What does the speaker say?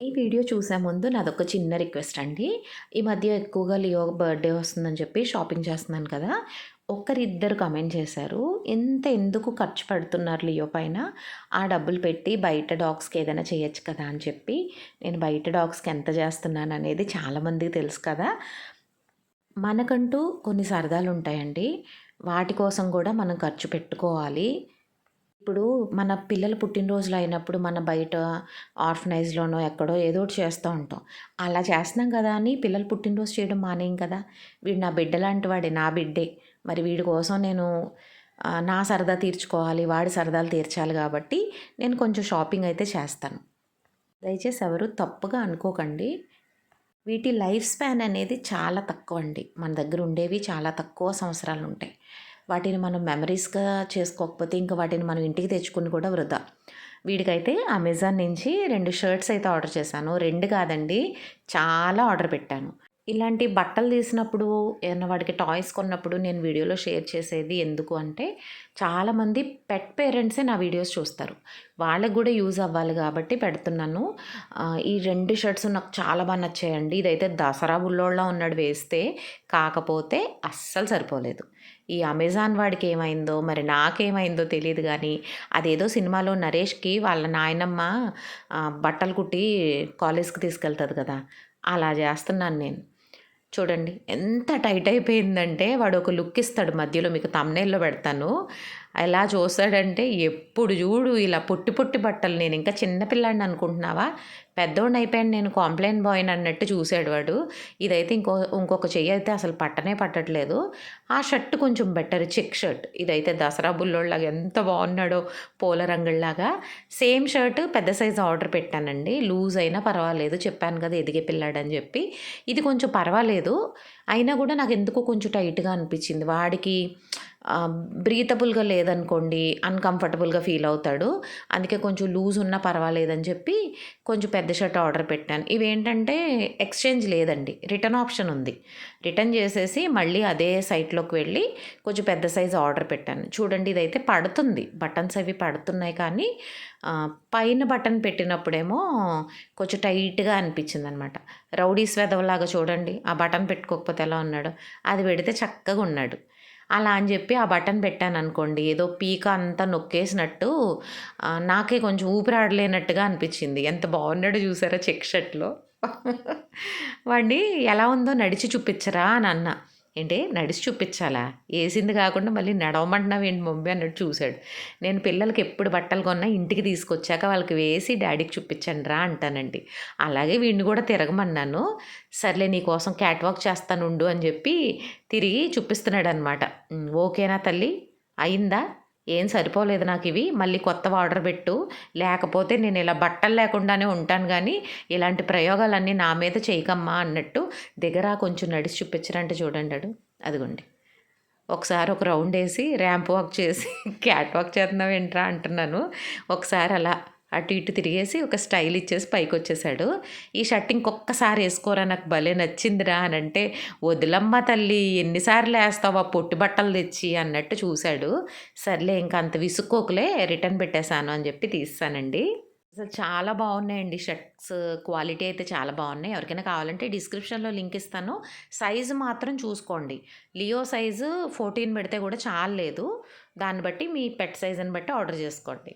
ఈ వీడియో చూసే ముందు నాదొక చిన్న రిక్వెస్ట్ అండి. ఈ మధ్య ఎక్కువగా లియో బర్త్‌డే వస్తుందని చెప్పి షాపింగ్ చేస్తున్నాను కదా! ఒక్కరిద్దరు కమెంట్ చేశారు. "ఎంత ఎందుకు ఖర్చు పెడుతున్నారు లియో పైన? ఆ డబ్బులు పెట్టి బయట డాగ్స్‌కి ఏదైనా చేయొచ్చు కదా!" అని చెప్పి నేను బయట డాగ్స్‌కి ఎంత చేస్తున్నాను అనేది చాలామందికి తెలుసు కదా! మనకంటూ కొన్ని సరదాలు ఉంటాయండి వాటి కోసం కూడా మనం ఖర్చు పెట్టుకోవాలి. ఇప్పుడు మన పిల్లలు పుట్టినరోజులు అయినప్పుడు మన బయట ఆర్ఫనైజ్‌లోనో ఎక్కడో ఏదో ఒకటి చేస్తూ ఉంటాం. అలా చేస్తున్నాం కదా అని పిల్లలు పుట్టినరోజు చేయడం మానేయం కదా! వీడు నా బిడ్డ లాంటి వాడే. నా బిడ్డే. మరి వీడి కోసం నేను నా సరదా తీర్చుకోవాలి. వాడి సరదాలు తీర్చాలి కాబట్టి నేను కొంచెం షాపింగ్ అయితే చేస్తాను. దయచేసి ఎవరు తప్పుగా అనుకోకండి. వీటి లైఫ్ స్పాన్ అనేది చాలా తక్కువ అండి మన దగ్గర ఉండేవి చాలా తక్కువ సంవత్సరాలు ఉంటాయి వాటిని మనం మెమరీస్‌గా చేసుకోకపోతే ఇంకా వాటిని మనం ఇంటికి తెచ్చుకుని కూడా వృధా. వీడికైతే అమెజాన్ నుంచి రెండు షర్ట్స్ అయితే ఆర్డర్ చేశాను. రెండు కాదండి చాలా ఆర్డర్ పెట్టాను. ఇలాంటి బట్టలు తీసినప్పుడు ఏదైనా వాడికి టాయ్స్ కొన్నప్పుడు నేను వీడియోలో షేర్ చేసేది ఎందుకు అంటే చాలామంది పెట్ పేరెంట్సే నా వీడియోస్ చూస్తారు. వాళ్ళకి కూడా యూజ్ అవ్వాలి కాబట్టి పెడుతున్నాను. ఈ రెండు షర్ట్స్ నాకు చాలా బాగా నచ్చాయండి. ఇదైతే దసరా ఉల్లోళ్ళ ఉన్నాడు వేస్తే. కాకపోతే అస్సలు సరిపోలేదు. ఈ అమెజాన్ వాడికి ఏమైందో మరి నాకేమైందో తెలియదు కానీ అదేదో సినిమాలో నరేష్‌కి వాళ్ళ నాయనమ్మ బట్టలు కుట్టి కాలేజ్‌కి తీసుకెళ్తుంది కదా! అలా చేస్తున్నాను నేను. చూడండి ఎంత టైట్ అయిపోయిందంటే వాడు ఒక లుక్ ఇస్తాడు మధ్యలో మీకు తమ్నేల్లో పెడతాను. ఎలా చూస్తాడంటే ఎప్పుడు చూడు ఇలా పొట్టి పొట్టి బట్టలు నేను ఇంకా చిన్న పిల్లాడిని అనుకుంటున్నావా? పెద్దోడిని అయిపోయాను నేను కాంప్లైంట్ బాయ్‌ని అన్నట్టు చూసాడు వాడు. ఇదైతే ఇంకో ఇంకొక చెయ్యి అయితే అసలు పట్టనే పట్టట్లేదు. ఆ షర్ట్ కొంచెం బెటర్ చెక్ షర్ట్. ఇదైతే దసరా బుల్లోళ్ళగా ఎంత బాగున్నాడో పూల రంగుల్లాగా. సేమ్ షర్ట్ పెద్ద సైజ్ ఆర్డర్ పెట్టానండి. లూజ్ అయినా పర్వాలేదు చెప్పాను కదా! ఎదిగే పిల్లాడని చెప్పి. ఇది కొంచెం పర్వాలేదు. అయినా కూడా నాకు ఎందుకో కొంచెం టైట్‌గా అనిపించింది. వాడికి బ్రీతబుల్‌గా లేదనుకోండి అన్‌కంఫర్టబుల్‌గా ఫీల్ అవుతాడు. అందుకే కొంచెం లూజ్ ఉన్నా పర్వాలేదని చెప్పి కొంచెం పెద్ద షర్ట్ ఆర్డర్ పెట్టాను. ఇవేంటంటే ఎక్స్‌చేంజ్ లేదండి. రిటర్న్ ఆప్షన్ ఉంది. రిటర్న్ చేసేసి మళ్ళీ అదే సైట్‌లోకి వెళ్ళి కొంచెం పెద్ద సైజ్ ఆర్డర్ పెట్టాను. చూడండి ఇదైతే పడుతుంది. బటన్స్ అవి పడుతున్నాయి కానీ పైన బటన్ పెట్టినప్పుడేమో కొంచెం టైట్‌గా అనిపించిందనమాట. రౌడీస్ వెధవలాగా చూడండి ఆ బటన్ పెట్టుకోకపోతే ఎలా ఉన్నాడో. అది పెడితే చక్కగా ఉన్నాడు. అలా అని చెప్పి ఆ బటన్ పెట్టాననుకోండి ఏదో పీక అంతా నొక్కేసినట్టు నాకే కొంచెం ఊపిరాడలేనట్టుగా అనిపించింది. ఎంత బాగున్నాడో చూసారా చెక్ షర్ట్‌లో. వాడిని ఎలా ఉందో నడిచి చూపించరా అని అన్నా. ఏంటి నడిచి చూపించాలా? వేసింది కాకుండా మళ్ళీ నడవమంటున్నావేంటి మమ్మీ అన్నట్టు చూసాడు. నేను పిల్లలకి ఎప్పుడు బట్టలు కొన్నా ఇంటికి తీసుకొచ్చాక వాళ్ళకి వేసి డాడీకి చూపించండిరా అంటానండి. అలాగే వీడిని కూడా తిరగమన్నాను. సర్లే నీకోసం క్యాట్ వాక్ చేస్తానుండు అని చెప్పి తిరిగి చూపిస్తున్నాడనమాట. అనమాట ఓకేనా తల్లి? అయిందా? ఏం సరిపోలేదు నాకు ఇవి మళ్ళీ కొత్త ఆర్డర్ పెట్టు. లేకపోతే నేను ఇలా బట్టలు లేకుండానే ఉంటాను కానీ ఇలాంటి ప్రయోగాలన్నీ నా మీద చేయకమ్మా అన్నట్టు దిగరా కొంచెం నడిచి చూపించరంటే చూడండి ఆడు. అదిగోండి. ఒకసారి ఒక రౌండ్ వేసి ర్యాంప్ వాక్ చేసి క్యాట్ వాక్ చేస్తున్నావేంట్రా అంటున్నాను. ఒకసారి అలా అటు ఇటు తిరిగేసి ఒక స్టైల్ ఇచ్చేసి పైకి వచ్చేసాడు ఈ షర్ట్ ఇంకొకసారి వేసుకోరా నాకు భలే నచ్చిందిరా అని అంటే వదిలమ్మ తల్లి ఎన్నిసార్లు వేస్తావు ఆ పొట్టి బట్టలు తెచ్చి అన్నట్టు చూసాడు. సర్లే ఇంక అంత విసుక్కోకులే రిటర్న్ పెట్టేసాను అని చెప్పి తీస్తానండి అసలు చాలా బాగున్నాయండి షర్ట్స్ క్వాలిటీ అయితే చాలా బాగున్నాయి. ఎవరికైనా కావాలంటే డిస్క్రిప్షన్‌లో లింక్ ఇస్తాను. సైజు మాత్రం చూసుకోండి. లియో సైజు 14 పెడితే కూడా చాల్లేదు. దాన్ని బట్టి మీ పెట్ సైజుని బట్టి ఆర్డర్ చేసుకోండి.